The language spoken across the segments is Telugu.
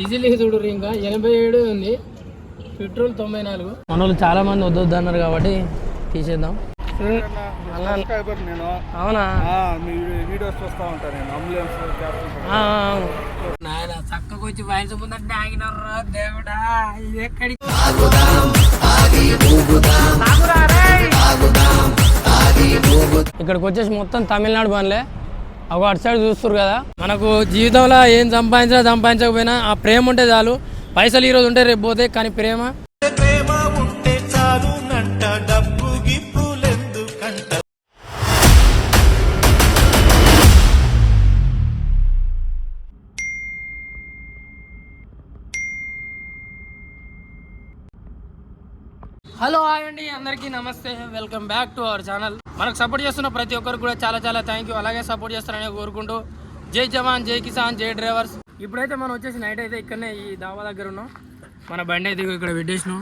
డీజిల్ చూడు ఇంకా. ఎనభై ఏడు ఉంది. పెట్రోల్ తొంభై నాలుగు. మన వాళ్ళు చాలా మంది వద్దొద్దు అన్నారు కాబట్టి తీసేద్దాం. నేను. అవునా? మీ వీడియోస్ చూస్తా ఉంటాను నేను. అంబులెన్స్. నాయన చక్కగా వచ్చి వయసు ముందంటే ఆగినారా దేవుడా. ఎక్కడికి ఇక్కడికి వచ్చేసి మొత్తం తమిళనాడు బండ్లే. ఒక అటు సైడ్ చూస్తారు కదా. మనకు జీవితంలో ఏం సంపాదించినా సంపాదించకపోయినా ఆ ప్రేమ ఉంటే చాలు. పైసలు ఈ రోజు ఉంటే రేపు పోతే కానీ ప్రేమ హలో హాయ్ అండి. అందరికీ నమస్తే. Welcome back to our channel. మనకు సపోర్ట్ చేస్తున్న ప్రతి ఒక్కరు కూడా చాలా చాలా థ్యాంక్ యూ. అలాగే సపోర్ట్ చేస్తారని కోరుకుంటూ జై జవాన్ జై కిసాన్ జై డ్రైవర్స్. ఇప్పుడైతే మనం వచ్చేసి నైట్ అయితే ఇక్కడనే ఈ దావా దగ్గర ఉన్నాం. మన బండి అయితే ఇక్కడ పెట్టేసినాం.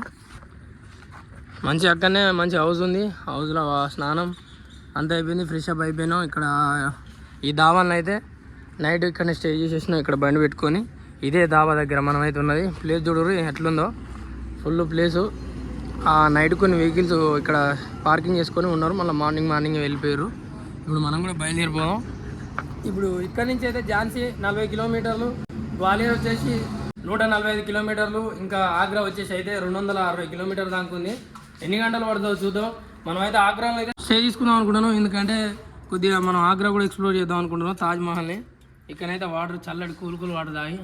మంచి అక్కడనే మంచి హౌస్ ఉంది. హౌస్లో స్నానం అంత అయిపోయింది. ఫ్రెష్ అప్ అయిపోయినాం. ఇక్కడ ఈ దావాలను అయితే నైట్ ఇక్కడ స్టే చేసేసినాం. ఇక్కడ బండి పెట్టుకొని. ఇదే దాబా దగ్గర మనం అయితే ఉన్నది. ప్లేస్ చూడరు ఎట్లుందో. ఫుల్ ప్లేసు నైట్ కొన్ని వెహికల్స్ ఇక్కడ పార్కింగ్ చేసుకొని ఉన్నారు. మళ్ళీ మార్నింగ్ మార్నింగ్ వెళ్ళిపోయారు. ఇప్పుడు మనం కూడా బయలుదేరిపోదాం. ఇప్పుడు ఇక్కడ నుంచి అయితే ఝాన్సీ నలభై కిలోమీటర్లు గ్వాలియర్ వచ్చేసి నూట నలభై ఐదు కిలోమీటర్లు ఇంకా ఆగ్రా వచ్చేసి అయితే రెండు వందల అరవై కిలోమీటర్లు దాకా ఉంది. ఎన్ని గంటలు పడుతుందో చూద్దాం. మనం అయితే ఆగ్రాలో అయితే స్టే తీసుకుందాం అనుకుంటున్నాం ఎందుకంటే కొద్దిగా మనం ఆగ్రా కూడా ఎక్స్ప్లోర్ చేద్దాం అనుకుంటున్నాం తాజ్ మహల్ని ఇక్కడైతే వాటర్ చల్లటి కూల్ కూల్ వాటర్ తాగి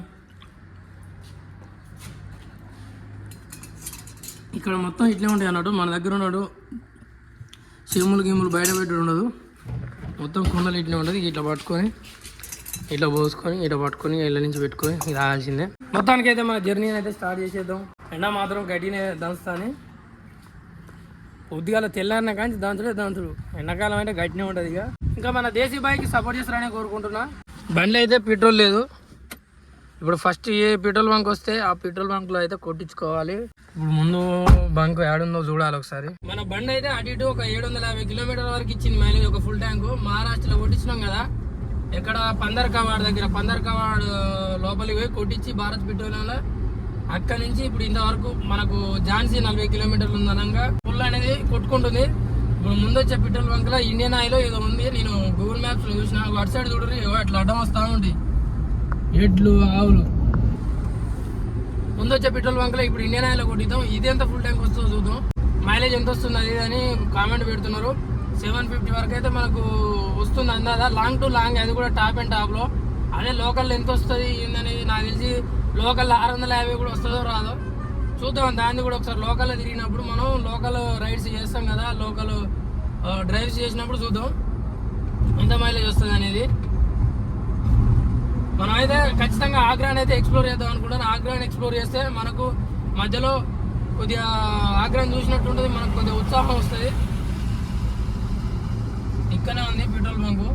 ఇక్కడ మొత్తం ఇట్లే ఉంటాయి అన్నాడు మన దగ్గర ఉన్నాడు. సిమ్ములు గీములు బయట పెట్టి ఉండదు. మొత్తం కుండలు ఇట్లే ఉండదు. ఇట్లా పట్టుకొని ఇట్లా పోసుకొని ఇట్లా పట్టుకొని ఇళ్ళ నుంచి పెట్టుకొని ఇది ఆగాల్సిందే మొత్తానికి అయితే మన జర్నీ అయితే స్టార్ట్ చేసేద్దాం. ఎండ మాత్రం గడ్డినే దంచుతాని పొద్దుగాల తెల్లారిన కానీ దంచుడే దంచుడు. ఎండాకాలం అంటే గట్టినే ఉంటుంది ఇక. ఇంకా మన దేశీ బైక్ సపోర్ట్ చేస్తారని కోరుకుంటున్నా. బండి అయితే పెట్రోల్ లేదు. ఇప్పుడు ఫస్ట్ ఏ పెట్రోల్ బంక్ వస్తే ఆ పెట్రోల్ బంక్లో అయితే కొట్టించుకోవాలి. ఇప్పుడు ముందు బంక్ ఏడుందో చూడాలి ఒకసారి. మన బండి అయితే అటు ఇటు ఒక ఏడు వందల యాభై కిలోమీటర్ల వరకు ఇచ్చింది మైలేజ్ ఒక ఫుల్ ట్యాంక్. మహారాష్ట్రలో కొట్టించినాం కదా. ఇక్కడ పందర్ కవాడ్ దగ్గర పందర్ కవాడ్ లోపలికి పోయి కొట్టించి భారత్ పెట్రోలియంలో అక్కడ నుంచి ఇప్పుడు ఇంతవరకు మనకు ఝాన్సీ నలభై కిలోమీటర్లు ఉందనంగా ఫుల్ అనేది కొట్టుకుంటుంది. ఇప్పుడు ముందు వచ్చే పెట్రోల్ బంక్లో ఇండియన్ ఆయిల్ ఏదో ఉంది. నేను గూగుల్ మ్యాప్స్లో చూసిన అటు సైడ్ చూడరు అట్లా అడ్డం వస్తా ఉంది. ఎడ్లు ఆవులు. ముందు వచ్చే పెట్రోల్ బంక్లో ఇప్పుడు ఇండియన్ ఆయిల్ కొట్టిద్దాం. ఇది ఎంత ఫుల్ ట్యాంక్ వస్తుందో చూద్దాం. మైలేజ్ ఎంత వస్తుంది అది అని కామెంట్ పెడుతున్నారు. సెవెన్ ఫిఫ్టీ వరకు అయితే మనకు వస్తుంది అందాదా? లాంగ్ టు లాంగ్ అది కూడా టాప్ అండ్ టాప్లో. అదే లోకల్ ఎంత వస్తుంది ఏందనేది నాకు తెలిసి లోకల్ ఆరు వందల యాభై కూడా వస్తుందో రాదో. చూద్దాం దాన్ని కూడా ఒకసారి లోకల్ తిరిగినప్పుడు మనం లోకల్ రైడ్స్ చేస్తాం కదా లోకల్ డ్రైవ్స్ చేసినప్పుడు చూద్దాం. ఎంత మైలేజ్ వస్తుంది అనేది. మనం అయితే ఖచ్చితంగా ఆగ్రాని అయితే ఎక్స్ప్లోర్ చేద్దాం అనుకుంటాను ఆగ్రాని ఎక్స్ప్లోర్ చేస్తే మనకు మధ్యలో కొద్దిగా ఆగ్రాని చూసినట్టు ఉంటుంది మనకు కొద్దిగా ఉత్సాహం వస్తుంది. ఇక్కడనే ఉంది పెట్రోల్ బంకు.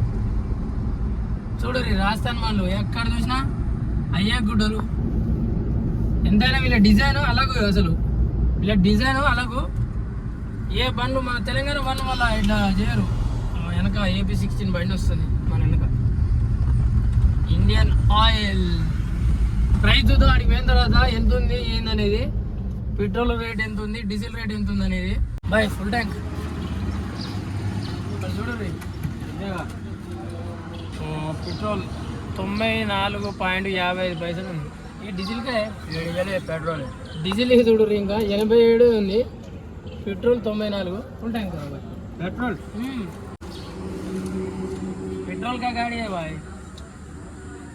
చూడరు రాజస్థాన్ వాళ్ళు ఎక్కడ చూసినా అయ్యే గుడ్డలు. ఎంతైనా వీళ్ళ డిజైన్ అలాగూ అసలు. వీళ్ళ డిజైన్ అలాగూ. ఏ బండ్లు మన తెలంగాణ బండ్లు వల్ల ఇట్లా చేయరు. వెనక ఏపీ సిక్స్టీన్ బండి వస్తుంది మన వెనక. ఇండియన్ ఆయిల్ ప్రైస్ చూద్దాం అడిగి పోయిన తర్వాత ఎంత ఉంది ఏందనేది? పెట్రోల్ రేట్ ఎంత ఉంది డీజిల్ రేట్ ఎంత ఉంది అనేది. Bye full tank. చూడు పెట్రోల్ తొంభై నాలుగు పాయింట్ యాభై ఐదు పైసలు ఉంది. ఈ డీజిల్కే ఏడు వేలే పెట్రోల్. డీజిల్ చూడు ఇంకా ఎనభై ఏడు ఉంది. పెట్రోల్ తొంభై నాలుగు ఫుల్ ట్యాంక్. పెట్రోల్? పెట్రోల్ కా గాడి bye.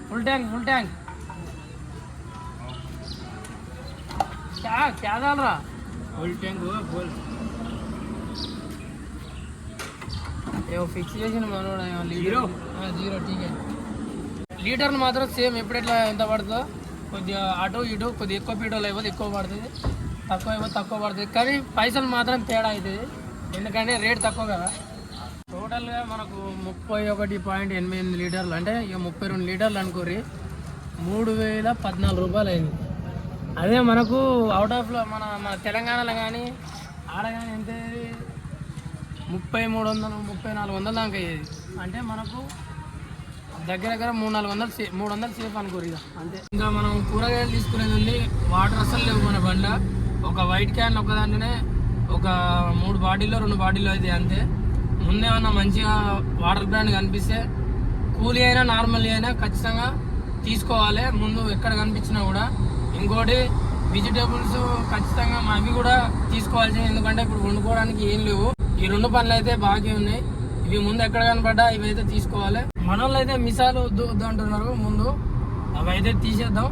Full tank full tank చేదాలరా ఫుల్ ట్యాంక్ ఫుల్ ఏవో ఫిక్స్ చేసిన మనోడు జీరో జీరో టీకే. లీటర్ని మాత్రం సేమ్ ఎప్పుడెట్లా ఎంత పడుతుందో కొద్దిగా అటు ఇటు కొద్దిగా ఎక్కువ పీటోలు అయిపోతే ఎక్కువ పడుతుంది. తక్కువ అయిపోతే తక్కువ పడుతుంది. కానీ పైసలు మాత్రం తేడా అవుతుంది. ఎందుకంటే రేట్ తక్కువ కదా. టోటల్గా మనకు ముప్పై ఒకటి పాయింట్ ఎనభై ఎనిమిది లీటర్లు అంటే ఇక ముప్పై రెండు లీటర్లు అనుకోరి మూడు వేల పద్నాలుగు రూపాయలు అయింది. అదే మనకు అవుట్ ఆఫ్లో మన మన తెలంగాణలో కానీ ఆడ కానీ ఎంత అయ్యేది? ముప్పై మూడు వందలు ముప్పై నాలుగు వందలు దాకా అయ్యేది. అంటే మనకు దగ్గర దగ్గర మూడు నాలుగు వందలు సే మూడు వందలు సేఫ్ అనుకోరు ఇక అంతే. ఇంకా మనం కూరగాయలు తీసుకునేది ఉంది వాటర్ అసలు లేవు మన బండ్ల. ఒక వైట్ క్యాన్ ఒక దాంట్లోనే ఒక మూడు బాటిల్లో రెండు బాటిల్లో అయితే అంతే. ముందేమన్నా మంచిగా వాటర్ బ్రాండ్ కనిపిస్తే కూలీ అయినా నార్మల్ అయినా ఖచ్చితంగా తీసుకోవాలి. ముందు ఎక్కడ కనిపించినా కూడా. ఇంకోటి వెజిటేబుల్స్ ఖచ్చితంగా అవి కూడా తీసుకోవాల్సింది ఎందుకంటే ఇప్పుడు వండుకోవడానికి ఏం లేవు. ఈ రెండు పనులు అయితే బాగా ఉన్నాయి. ఇవి ముందు ఎక్కడ కనపడ్డా ఇవి అయితే తీసుకోవాలి. మన వాళ్ళు అయితే మిసాలు వద్దు వద్దు అంటున్నారు ముందు. అవి అయితే తీసేద్దాం.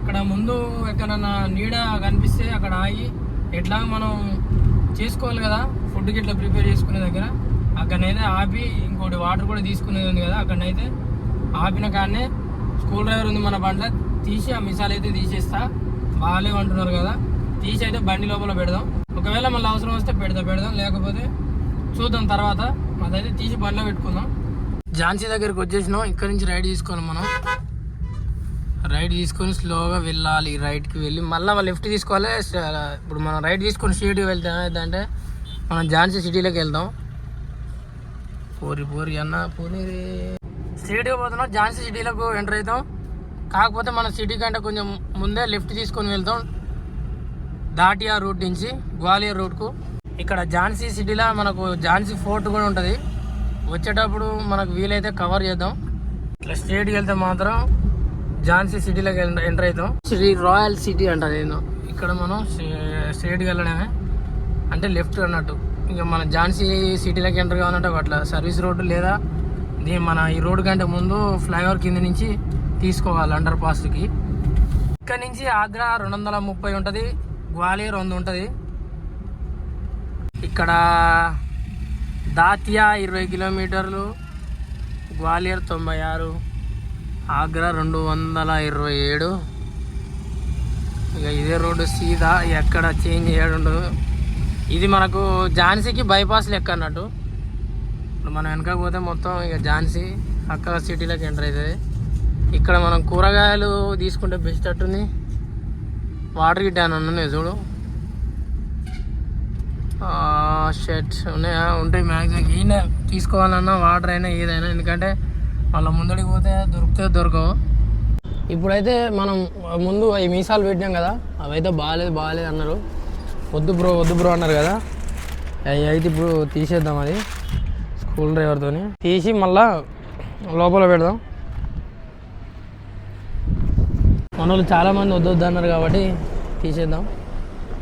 ఇక్కడ ముందు ఎక్కడన్నా నీడ కనిపిస్తే అక్కడ ఆగి ఎట్లా మనం చేసుకోవాలి కదా ఫుడ్కి ఇట్లా ప్రిపేర్ చేసుకునే దగ్గర. అక్కడనైతే ఆపి ఇంకోటి వాటర్ కూడా తీసుకునేది ఉంది కదా అక్కడనైతే ఆపిన కాడనే స్కూల్ డ్రైవర్ ఉంది మన బండ్లో తీసి ఆ మిసాలు అయితే తీసేస్తా. బాగాలేవు అంటున్నారు కదా తీసి అయితే బండి లోపల పెడదాం. ఒకవేళ మళ్ళీ అవసరం వస్తే పెడతా పెడదాం. లేకపోతే చూద్దాం తర్వాత. అదైతే తీసి బండిలో పెట్టుకుందాం. ఝాన్సీ దగ్గరికి వచ్చేసినాం. ఇక్కడ నుంచి రైడ్ తీసుకోవాలి మనం. రైట్ తీసుకొని స్లోగా వెళ్ళాలి. రైట్కి వెళ్ళి మళ్ళీ లెఫ్ట్ తీసుకోవాలి. ఇప్పుడు మనం రైట్ తీసుకొని స్ట్రీట్కి వెళ్తే ఏమైందంటే మనం ఝాన్సీ సిటీలోకి వెళ్దాం. పూరి పూరి అన్న పూరి స్ట్రీట్కి పోతున్నాం ఝాన్సీ సిటీలోకి ఎంటర్ అవుతాం. కాకపోతే మన సిటీ కంటే కొంచెం ముందే లెఫ్ట్ తీసుకొని వెళ్తాం. దాటియా రూట్ నుంచి గ్వాలియర్ రూట్కు ఇక్కడ ఝాన్సీ సిటీలో మనకు ఝాన్సీ ఫోర్ట్ కూడా ఉంటుంది. వచ్చేటప్పుడు మనకు వీలైతే కవర్ చేద్దాం. ఇట్లా స్ట్రేట్కి వెళ్తే మాత్రం ఝాన్సీ సిటీలోకి ఎంటర్ అవుతాం. శ్రీ రాయల్ సిటీ అంట నేను ఇక్కడ మనం స్ట్రేట్కి వెళ్ళడమే. అంటే లెఫ్ట్ అన్నట్టు. ఇక మన ఝాన్సీ సిటీలోకి ఎంటర్ కావాలంటే అట్లా సర్వీస్ రోడ్డు లేదా దీని మన ఈ రోడ్డు కంటే ముందు ఫ్లైఓవర్ కింద నుంచి తీసుకోవాలి అండర్ పాస్కి. ఇక్కడ నుంచి ఆగ్రా రెండు వందల ముప్పై ఉంటుంది గ్వాలియర్ వంద ఉంటుంది. ఇక్కడ దాతియా ఇరవై కిలోమీటర్లు గ్వాలియర్ తొంభై ఆరు ఆగ్రా రెండు వందల ఇరవై ఏడు. ఇక ఇదే రోడ్డు సీదా ఎక్కడ చేంజ్ చేయడం ఉండదు ఇది మనకు ఝాన్సీకి బైపాస్ లెక్క అన్నట్టు. ఇప్పుడు మనం వెనక పోతే మొత్తం ఇక ఝాన్సీ అక్కడ సిటీలోకి ఎంటర్ అవుతుంది ఇక్కడ మనం కూరగాయలు తీసుకుంటే బెస్ట్ అట్టుంది. వాటర్ గిట్ట అని ఉన్నాయి చూడు. షర్ట్స్ ఉన్నాయా? ఉంటాయి మ్యాక్సిమం ఈయన తీసుకోవాలన్నా వాటర్ అయినా ఏదైనా. ఎందుకంటే వాళ్ళ ముందడికి పోతే దొరికితే దొరకవు. ఇప్పుడైతే మనం ముందు అవి మీసాలు పెట్టినాం కదా అవైతే బాగాలేదు బాగాలేదు అన్నారు. వద్దు బ్రో వద్దు బ్రో అన్నారు కదా. అవి అయితే ఇప్పుడు తీసేద్దాం అది. స్కూల్ డ్రైవర్తో తీసి మళ్ళా లోపల పెడదాం. మన వాళ్ళు చాలామంది వద్దు వద్దు అన్నారు కాబట్టి తీసేద్దాం.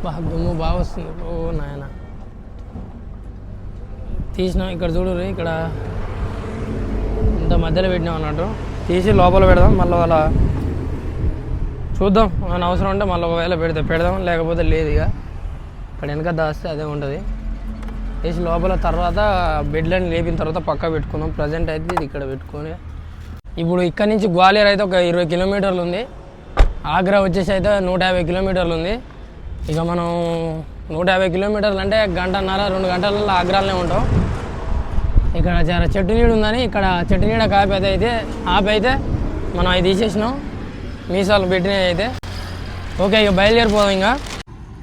బాగా దుమ్ము బాగా వస్తుంది. ఓ నాయన. తీసినాం. ఇక్కడ చూడు ఇక్కడ ఇంత మధ్యలో పెట్టినాం అన్నట్టు. తీసి లోపల పెడదాం. మళ్ళీ వాళ్ళ చూద్దాం. మన అవసరం ఉంటే మళ్ళీ ఒకవేళ పెడితే పెడదాం. లేకపోతే లేదు ఇక. ఇక్కడ వెనక దాస్తే అదే ఉంటుంది. వేసి లోపల తర్వాత బెడ్లను లేపిన తర్వాత పక్క పెట్టుకున్నాం ప్రజెంట్ అయితే ఇది ఇక్కడ పెట్టుకొని. ఇప్పుడు ఇక్కడ నుంచి గ్వాలియర్ అయితే ఒక ఇరవై కిలోమీటర్లు ఉంది. ఆగ్రా వచ్చేసి అయితే నూట యాభై కిలోమీటర్లు ఉంది. ఇక మనం నూట యాభై కిలోమీటర్లు అంటే గంటన్నర రెండు గంటలలో ఆగ్రాలోనే ఉంటాం. ఇక్కడ చాలా చెట్టు నీడ ఉందని ఇక్కడ చెట్టు నీడ కాపీ అయితే అయితే ఆపి అయితే మనం అవి తీసేసినాం. మీసాలు పెట్టినవి అయితే. ఓకే ఇక బయలుదేరిపోదాం ఇంకా.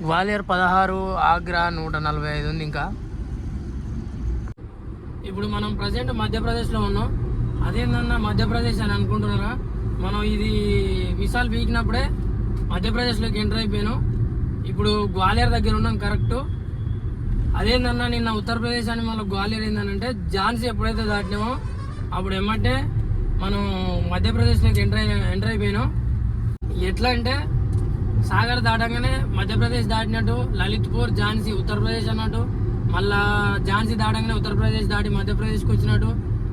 గ్వాలియర్ పదహారు ఆగ్రా నూట నలభై ఐదు ఉంది ఇంకా. ఇప్పుడు మనం ప్రజెంట్ మధ్యప్రదేశ్లో ఉన్నాం. అదేందన్నా మధ్యప్రదేశ్ అని అనుకుంటున్నారా? మనం ఇది విశాల్ పీకినప్పుడే మధ్యప్రదేశ్లోకి ఎంటర్ అయిపోయాను. ఇప్పుడు గ్వాలియర్ దగ్గర ఉన్నాం కరెక్ట్ అదేందన్నా నిన్న ఉత్తరప్రదేశ్ అని మళ్ళీ గ్వాలియర్ ఏంటంటే ఝాన్సీ ఎప్పుడైతే దాటినామో అప్పుడు ఏమంటే మనం మధ్యప్రదేశ్లోకి ఎంటర్ అయి ఎంటర్ అయిపోయినాం. ఎట్లా అంటే సాగర్ దాటంగానే మధ్యప్రదేశ్ దాటినట్టు లలిత్పూర్ ఝాన్సీ ఉత్తరప్రదేశ్ అన్నట్టు మళ్ళా ఝాన్సీ దాటంగానే ఉత్తరప్రదేశ్ దాటి మధ్యప్రదేశ్కి వచ్చినట్టు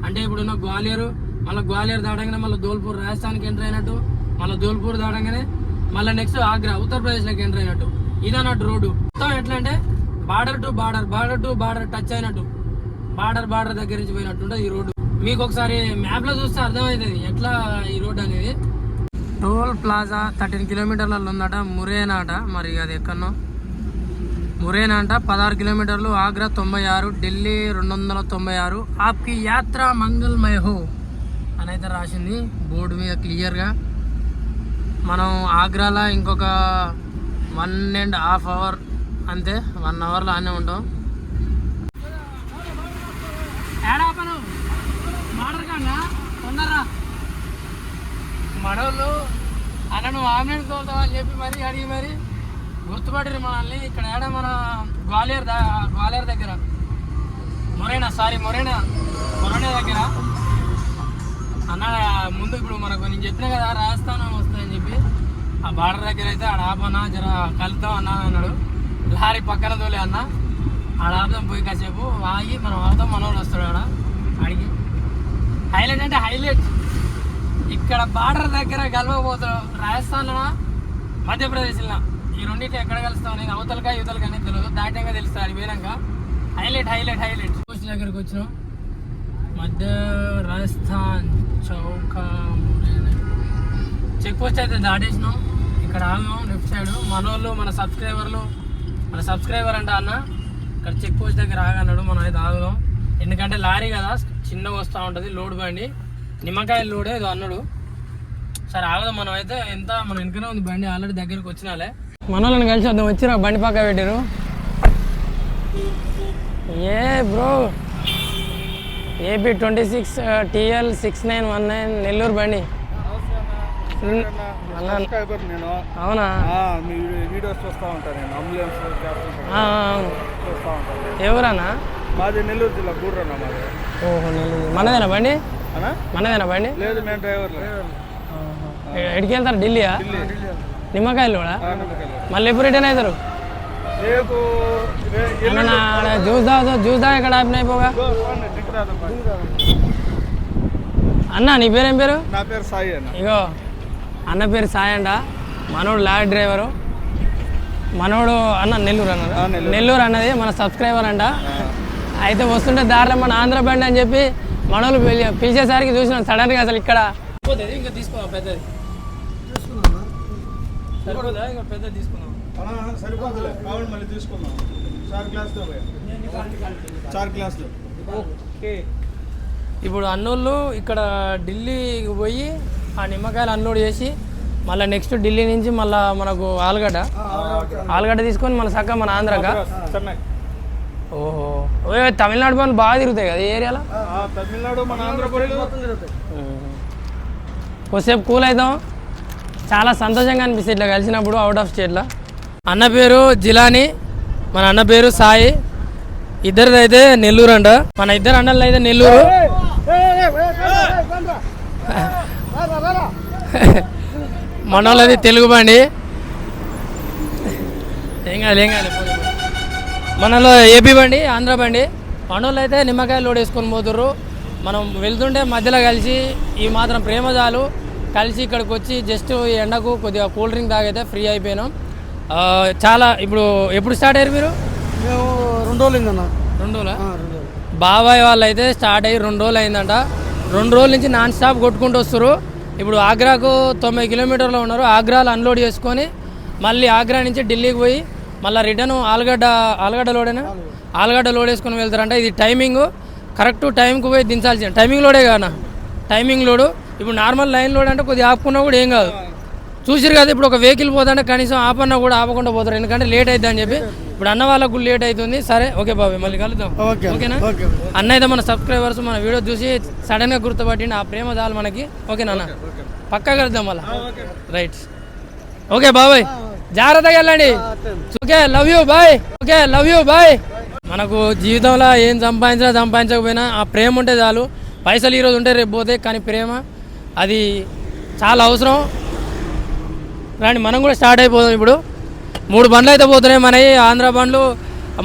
అంటే ఇప్పుడున్న గ్వాలియర్ మళ్ళీ గ్వాలియర్ దాటంగానే మళ్ళీ ధోల్పూర్ రాజస్థాన్కి ఎంటర్ అయినట్టు మళ్ళీ ధోల్పూర్ దాటంగానే మళ్ళీ నెక్స్ట్ ఆగ్రా ఉత్తరప్రదేశ్లోకి ఎంటర్ అయినట్టు. ఇదన్నట్టు రోడ్డు. మొత్తం ఎట్లా అంటే border to border border to border touch అయినట్టు. బార్డర్ బార్డర్ దగ్గర నుంచి పోయినట్టు ఉంటుంది ఈ రోడ్డు. మీకు ఒకసారి మ్యాప్లో చూస్తే అర్థమవుతుంది ఎట్లా ఈ రోడ్డు అనేది. టోల్ ప్లాజా థర్టీన్ కిలోమీటర్లలో ఉందట మురేనాట మరి అది ఎక్కడనో? మురేనా అంట పదహారు కిలోమీటర్లు ఆగ్రా తొంభై ఆరు ఢిల్లీ రెండు వందల తొంభై ఆరు. ఆప్కి యాత్ర మంగళమయ హో అని అయితే రాసింది. బోర్డు మీద క్లియర్గా. మనం ఆగ్రాలో ఇంకొక వన్ అండ్ హాఫ్ అవర్ అంతే వన్ అవర్లో ఆనే ఉంటాం. మనోళ్ళు అన్న నువ్వు ఆమ్లెట్ తోలుతావు అని చెప్పి మరీ అడిగి మరి గుర్తుపట్టిరు మనల్ని. ఇక్కడ ఏడ మన గ్వాలియర్ దా గ్వాలియర్ దగ్గర? మొరేనా? సారీ మొరేనా? మొరేనా దగ్గర? అన్న ముందు ఇప్పుడు మనకు నేను చెప్పిన కదా రాజస్థానం వస్తుందని చెప్పి. ఆ బార్డర్ దగ్గర అయితే ఆడ ఆపన్నా జర కలుద్దాం అన్నా అన్నాడు. లారీ పక్కన తోలే అన్న. ఆడ ఆపుదాం పోయి కాసేపు. ఆగి మనం ఆపుదాం మనోడు వస్తాడు ఆడ. అడిగి. హైలైట్ అంటే హైలైట్. ఇక్కడ బార్డర్ దగ్గర కలవబోతున్నాం. రాజస్థాన్లో మధ్యప్రదేశ్లో ఈ రెండింటి ఎక్కడ కలుస్తాం అనేది అవతలకా యువతలకా అనేది తెలియదు. దాటంగా తెలుస్తుంది అది పోయినాక హైలైట్ హైలైట్ హైలైట్ కోచ్ దగ్గరకు వచ్చినాం. మధ్య రాజస్థాన్ చౌకా చెక్ పోస్ట్ అయితే దాటేసినాం. ఇక్కడ ఆగాం లెఫ్ట్ సైడ్ మన వాళ్ళు మన సబ్స్క్రైబర్లు మన సబ్స్క్రైబర్ అంట అన్న ఇక్కడ చెక్ పోస్ట్ దగ్గర ఆగన్నాడు. మనం అయితే ఆగుదాం. ఎందుకంటే లారీ కదా చిన్నగా వస్తూ ఉంటుంది లోడ్ బండి. నిమ్మకాయ లోడే ఏదో అన్నాడు. సరే ఆగుదాం మనం అయితే. ఎంత? మన వెనుకనే ఉంది బండి ఆల్రెడీ దగ్గరికి వచ్చినాలే. మన వాళ్ళని కలిసి వద్దాం. వచ్చిన బండి పక్క పెట్టారు. ఏ bro? AP twenty six TL six nine one nine Nellore బండి. అవునా? వీడియోస్ చూస్తూ ఉంటాను నేను. అంబులెన్స్ ఎవరన్నా? మాది నెల్లూరు జిల్లా గూడ్రన్న మాది. ఓహో నెల్లూరు. మనదేనా బండి? మనదేనా బండి? లేదు మేము డ్రైవర్లు. ఎడికి వెళ్తారు? ఢిల్లీయా? నిమ్మకాయలు కూడా. మళ్ళీ ఎప్పుడు రిటర్న్ అవుతారు? అన్న జ్యూస్ తాగుతా జ్యూస్ తాగా ఇక్కడ ఆపిన అయిపోగా. అన్న నీ పేరేం పేరు? నా పేరు సాయి అన్న. ఇగో అన్న పేరు సాయి అంట. మనోడు లారీ డ్రైవరు. మనోడు అన్న నెల్లూరు అన్నారు నెల్లూరు. నెల్లూరు అన్నది మన సబ్స్క్రైబర్ అంట. అయితే వస్తుంటే దారిలో మన ఆంధ్ర బండి అని చెప్పి మనోళ్ళు పిలి- పిలిచేసరికి చూసినాం సడన్గా అసలు ఇక్కడ. ఇంకా పెద్దది. సరిపోదా? ఇంకా పెద్దది తీసుకుందాం. అన్నా, సరిపోతులే. కావాలి మళ్ళీ తీసుకుందాం. చార్ గ్లాస్లో చార్ గ్లాస్లో ఓకే. ఇప్పుడు అన్నోళ్ళు ఇక్కడ ఢిల్లీకి పోయి ఆ నిమ్మకాయలు అన్లోడ్ చేసి మళ్ళీ నెక్స్ట్ ఢిల్లీ నుంచి మళ్ళీ మనకు ఆలుగడ్డ. ఆలుగడ్డ. తీసుకొని మన చక్క మన ఆంధ్రక. చెన్నై. ఓహో. ఓ తమిళనాడు పనులు బాగా తిరుగుతాయి కదా ఏరియాలో? తమిళనాడు మన ఆంధ్రప్రదేశ్ కొద్దిసేపు కూల్ అవుతాం చాలా సంతోషంగా అనిపిస్తుంది ఇట్లా కలిసినప్పుడు అవుట్ ఆఫ్ స్టేట్లో అన్న పేరు జిలాని మన అన్న పేరు సాయి. ఇద్దరిది అయితే నెల్లూరు అంట. మన ఇద్దరు అన్నలు అయితే నెల్లూరు. మన వాళ్ళది తెలుగు బండి. ఏం కాదు ఏం కాదు. మనలో ఏపీ బండి ఆంధ్ర బండి మనోళ్ళు అయితే నిమ్మకాయలు లోడ్ వేసుకొని పోతుర్రు. మనం వెళ్తుంటే మధ్యలో కలిసి ఈ మాత్రం ప్రేమ చాలు కలిసి ఇక్కడికి వచ్చి జస్ట్ ఈ ఎండకు కొద్దిగా కూల్ డ్రింక్ తాగైతే ఫ్రీ అయిపోయినాం. చాలా ఇప్పుడు ఎప్పుడు స్టార్ట్ అయ్యారు మీరు? మేము రెండు రోజులు రోజులా? రెండు రోజులు. బాబాయ్ వాళ్ళు అయితే స్టార్ట్ అయ్యి రెండు రోజులు అయిందంట. రెండు రోజుల నుంచి నాన్ స్టాప్ కొట్టుకుంటూ వస్తారు ఇప్పుడు ఆగ్రాకు తొంభై కిలోమీటర్లు ఉన్నారు. ఆగ్రాలో అన్లోడ్ చేసుకొని మళ్ళీ ఆగ్రా నుంచి ఢిల్లీకి పోయి మళ్ళీ రిటర్న్ ఆలుగడ్డ ఆలుగడ్డ లోడేనా? ఆలుగడ్డ లోడ్ వేసుకొని వెళ్తారంట. ఇది టైమింగ్. కరెక్ట్ టైంకి పోయి దించాల్సిన టైమింగ్ లోడే కానా టైమింగ్ లోడు. ఇప్పుడు నార్మల్ లైన్ లోడ్ అంటే కొద్దిగా ఆపుకున్నా కూడా ఏం కాదు. చూసిరు కదా ఇప్పుడు ఒక వెహికల్ పోతుంటే కనీసం ఆపన్నా కూడా ఆపకుండా పోతారు. ఎందుకంటే లేట్ అవుతుంది అని చెప్పి ఇప్పుడు అన్న వాళ్ళకు కూడా లేట్ అవుతుంది సరే ఓకే బాబాయ్ మళ్ళీ కలుద్దాం. ఓకే. ఓకేనా? ఓకే. అన్న అయితే మన సబ్స్క్రైబర్స్ మన వీడియో చూసి సడన్గా గుర్తుపట్టిండి. ఆ ప్రేమ చాలు మనకి. ఓకేనా అన్న పక్కా కలుద్దాం మళ్ళా. రైట్. ఓకే బాబాయ్. జాగ్రత్తగా వెళ్ళండి. Okay love you bye okay love you bye మనకు జీవితంలో ఏం సంపాదించినా సంపాదించకపోయినా ఆ ప్రేమ ఉంటే చాలు. పైసలు ఈరోజు ఉంటే రేపు పోతాయి కానీ ప్రేమ అది చాలా అవసరం. రండి మనం కూడా స్టార్ట్ అయిపోదాం ఇప్పుడు. మూడు బండ్లు అయితే పోతున్నాయి మనవి ఆంధ్ర బండ్లు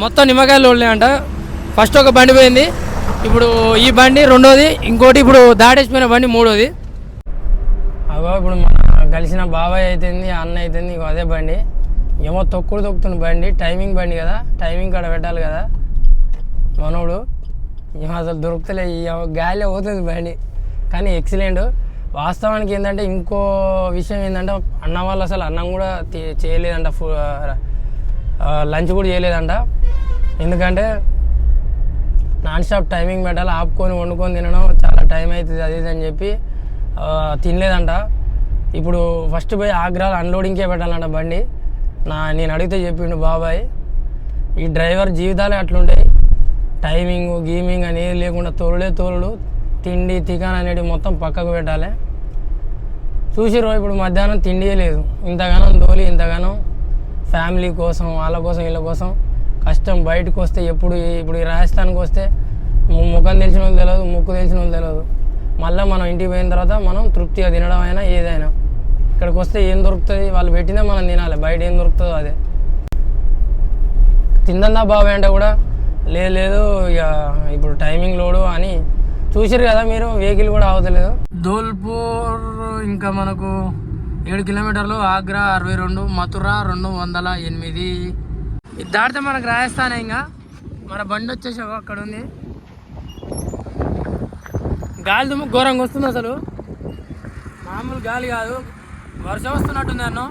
మొత్తం నిమ్మకాయలు అంట ఫస్ట్ ఒక బండి పోయింది. ఇప్పుడు ఈ బండి రెండోది ఇంకోటి ఇప్పుడు దాటేసిపోయిన బండి మూడోది. అగో ఇప్పుడు మన కలిసిన బాబాయ్ అయితేంది అన్న అయితేంది ఇంకో అదే బండి. ఏమో తొక్కుడు తొక్కుతుంది బండి టైమింగ్ బండి కదా టైమింగ్ కాడ పెట్టాలి కదా. మనోడు ఏమో అసలు దొరుకుతలే ఈ గాలిలో పోతుంది బండి. కానీ ఎక్సలెంట్ వాస్తవానికి ఏంటంటే ఇంకో విషయం ఏంటంటే అన్న వాళ్ళు అసలు అన్నం కూడా చేయలేదంట ఫు లంచ్ కూడా చేయలేదంట. ఎందుకంటే నాన్ స్టాప్ టైమింగ్ పెట్టాలి ఆపుకొని వండుకొని తినడం చాలా టైం అవుతుంది అది అని చెప్పి తినలేదంట. ఇప్పుడు ఫస్ట్ పోయి ఆగ్రాలో అన్లోడింగ్కే పెట్టాలంట బండి. నా నేను అడిగితే చెప్పిండు బాబాయ్ ఈ డ్రైవర్ జీవితాలే అట్లుంటాయి. టైమింగ్ గేమింగ్ అనేది లేకుండా తోలుడే తోలుడు తిండి తికాన్ అనేది మొత్తం పక్కకు పెట్టాలి. చూసిరో ఇప్పుడు మధ్యాహ్నం తిండియే లేదు. ఇంతగానం తోలి ఇంతగానం ఫ్యామిలీ కోసం వాళ్ళ కోసం వీళ్ళ కోసం కష్టం బయటకు వస్తే ఎప్పుడు ఇప్పుడు ఈ రాజస్థాన్కి వస్తే ముఖం తెలిసిన వాళ్ళు తెలియదు ముక్కు తెలిసిన వాళ్ళు తెలియదు మళ్ళీ మనం ఇంటికి పోయిన తర్వాత మనం తృప్తిగా తినడం అయినా ఏదైనా. ఇక్కడికి వస్తే ఏం దొరుకుతుంది? వాళ్ళు పెట్టిందే మనం తినాలి. బయట ఏం దొరుకుతుందో అదే. తిందా బాబాయ్ అంటే కూడా లేదు లేదు ఇక ఇప్పుడు టైమింగ్ లోడు అని చూసారు కదా మీరు? వెహికల్ కూడా అవతలేదు ధోల్పూర్ ఇంకా మనకు ఏడు కిలోమీటర్లు ఆగ్రా అరవై రెండు మథురా రెండు వందల ఎనిమిది. ఇది దాటితే మనకు రాజస్థాన్ ఇంకా. మన బండి వచ్చేసి అక్కడ ఉంది. గాలి దుమ్ము ఘోరంగా వస్తుంది అసలు. మామూలు గాలి కాదు. వర్షం వస్తున్నట్టుంది నన్ను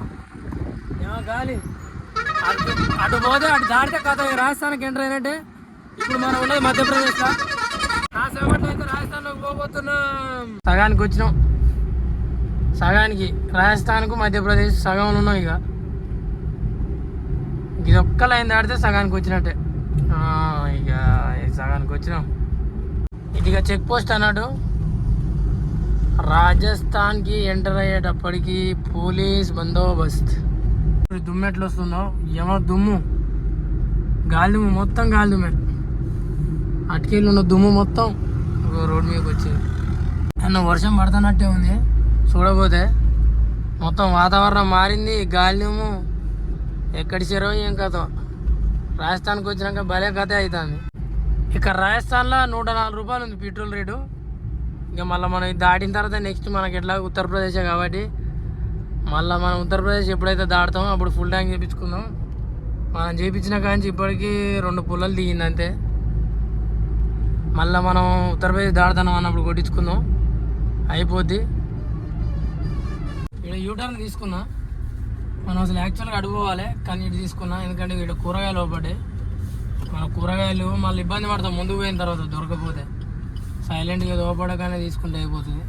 ఏమో గాలి. అటు అటు పోతే అటు దాటితే కథ ఈ రాజస్థాన్కి ఎంటర్ అయినట్టే. ఇప్పుడు మనం ఉన్నది మధ్యప్రదేశ్లో. కాసేపట్లో అయితే రాజస్థాన్లోకి పోబోతున్నాం. సగానికి వచ్చినాం. సగానికి రాజస్థాన్కు మధ్యప్రదేశ్ సగంలో ఉన్నాం ఇక. ఇది ఒక్క లైన్ దాటితే సగానికి వచ్చినట్టే. ఇక సగానికి వచ్చినాం. ఇదిగా చెక్ పోస్ట్ అన్నాడు. రాజస్థాన్కి ఎంటర్ అయ్యేటప్పటికి పోలీస్ బందోబస్త్. దుమ్ము ఎట్లా వస్తుందో ఏమో దుమ్ము? గాలి దుమ్ము మొత్తం గాలి దుమ్మే. అటుకెళ్ళి ఉన్న దుమ్ము మొత్తం ఒక రోడ్ మీదకి వచ్చింది. అన్న వర్షం పడుతున్నట్టే ఉంది. చూడబోతే మొత్తం వాతావరణం మారింది గాలి దుమ్ము. ఎక్కడి చెరవ ఏం కథ? రాజస్థాన్కి వచ్చినాక భలే కథ అవుతుంది. ఇక్కడ రాజస్థాన్లో నూట నాలుగు రూపాయలు ఉంది పెట్రోల్ రేటు. ఇంకా మళ్ళీ మనం దాటిన తర్వాత నెక్స్ట్ మనకి ఎట్లా ఉత్తరప్రదేశే కాబట్టి మళ్ళీ మనం ఉత్తరప్రదేశ్ ఎప్పుడైతే దాటుతామో అప్పుడు ఫుల్ ట్యాంక్ చేయించుకుందాం మనం చేయించిన కానీ ఇప్పటికీ రెండు పుల్లలు దిగింది అంతే. మళ్ళీ మనం ఉత్తరప్రదేశ్ దాడుతున్నాం అన్నప్పుడు కొట్టించుకుందాం. అయిపోద్ది. ఇక్కడ యూటర్న్ తీసుకున్నా. మనం అసలు యాక్చువల్గా అడుగుకోవాలి కానీ ఇటు తీసుకున్నా. ఎందుకంటే ఇక్కడ కూరగాయలు ఒకటి మన కూరగాయలు మళ్ళీ ఇబ్బంది పడతాం. ముందుకు పోయిన తర్వాత దొరకపోతే సైలెంట్గా దోపడగానే తీసుకుంటే అయిపోతుంది.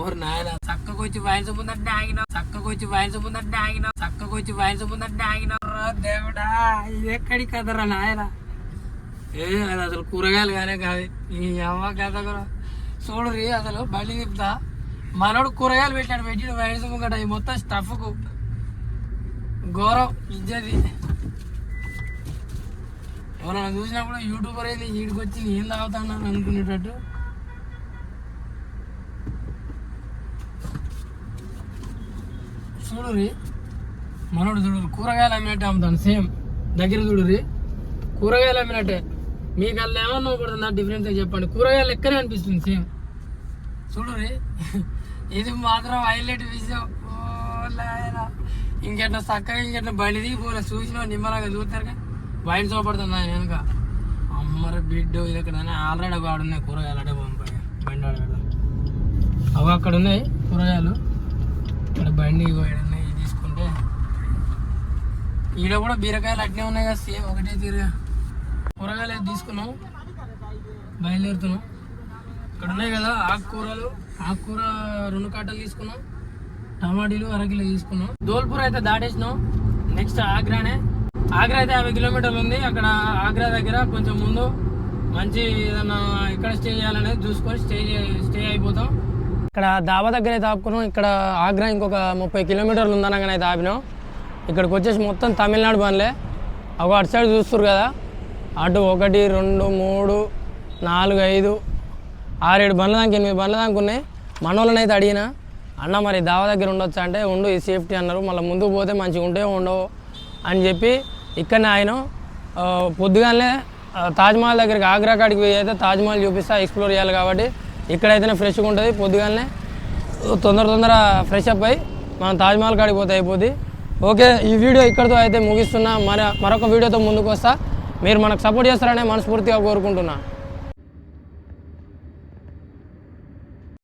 ఓరు నాయన చక్కకు వచ్చి వాయిన్స్ ముందంటే ఆగిన చక్కకు వచ్చి వాయిన్స్ ముందంటే ఆగిన చక్కకు వచ్చి వాయిన్స్ ముందంటే ఆగిన. దేవుడా ఇది ఎక్కడి కదరా నాయన? ఏ అది అసలు కూరగాయలు కానీ కాదు. ఈ అమ్మ కథ కూడా చూడరి అసలు బండి తిప్పుతా మనోడు కూరగాయలు పెట్టాడు పెట్టిన వాయిన్స్ ముంగట ఈ మొత్తం స్టఫ్కు. ఘోరం ఇజ్జది ఎవరైనా చూసినప్పుడు యూట్యూబర్ అయితే వీడికి వచ్చి ఏం తాగుతాను అనుకునేటట్టు. చూడురి మనోడు చూడు కూరగాయలు అమ్మినట్టే అమ్ముతాను సేమ్. దగ్గర చూడురి కూరగాయలు అమ్మినట్టే. మీకు అలా ఏమన్నా పడుతుందా డిఫరెన్స్ చెప్పండి. కూరగాయలు ఎక్కడే అనిపిస్తుంది సేమ్. చూడురి ఇది మాత్రం హైలైట్ విషయం. ఇంకెట్లా చక్కగా ఇంకెట్లా బండి పోలే. చూసినా నిమ్మలాగా చూస్తారు బయట చూపడుతుంది ఆయన వెనుక? అమ్మర బిడ్డ ఇది ఎక్కడ? ఆల్రెడీ ఒక ఆడున్నాయి కూరగాయలు అడే పంపాయి. బండి ఆడ అవి అక్కడ ఉన్నాయి కూరగాయలు. ఇక్కడ బండి పోయాడు ఉన్నాయి తీసుకుంటే. ఈడ కూడా బీరకాయలు అట్నే ఉన్నాయి కదా సేమ్ ఒకటే తీరుగా కూరగాయలు తీసుకున్నాం. బయలుదేరుతున్నాం. ఇక్కడ ఉన్నాయి కదా ఆకుకూరలు. ఆకుకూర రెండు కాటలు తీసుకున్నాం. టమాటీలు అరకిలో తీసుకున్నాం. ధోల్పూర్ అయితే దాటేసినాం. నెక్స్ట్ ఆగ్రానే. ఆగ్రా అయితే యాభై కిలోమీటర్లు ఉంది. అక్కడ ఆగ్రా దగ్గర కొంచెం ముందు మంచి ఏదన్నా ఎక్కడ స్టే చేయాలనేది చూసుకొని స్టే స్టే అయిపోతాం. ఇక్కడ దాబా దగ్గర అయితే ఆపుకున్నాం. ఇక్కడ ఆగ్రా ఇంకొక ముప్పై కిలోమీటర్లు ఉందనగానే అయితే ఆపినాం. ఇక్కడికి వచ్చేసి మొత్తం తమిళనాడు బండ్లే. ఒక అటు సైడ్ చూస్తారు కదా. అటు ఒకటి రెండు మూడు నాలుగు ఐదు ఆరేడు బండ్ల దానికి ఎనిమిది బండ్ల దానికి ఉన్నాయి. మనోళ్ళని అయితే అడిగిన అన్న మరి దావా దగ్గర ఉండొచ్చా? అంటే ఉండు ఈ సేఫ్టీ అన్నారు. మళ్ళీ ముందుకు పోతే మంచిగా ఉంటే ఉండవు. అని చెప్పి ఇక్కడనే ఆయన పొద్దుగానే తాజ్మహల్ దగ్గరికి ఆగ్రా కాడికి పోయి అయితే తాజ్మహల్ చూపిస్తా ఎక్స్ప్లోర్ చేయాలి కాబట్టి ఇక్కడైతేనే ఫ్రెష్గా ఉంటుంది. పొద్దుగానే తొందర తొందర ఫ్రెష్ అప్ అయ్యి మనం తాజ్మహల్ కాడికి పోతే అయిపోద్ది. ఓకే ఈ వీడియో ఇక్కడితో అయితే ముగిస్తున్నా. మరొక వీడియోతో ముందుకు వస్తా. మీరు మనకు సపోర్ట్ చేస్తారనే మనస్ఫూర్తిగా కోరుకుంటున్నా.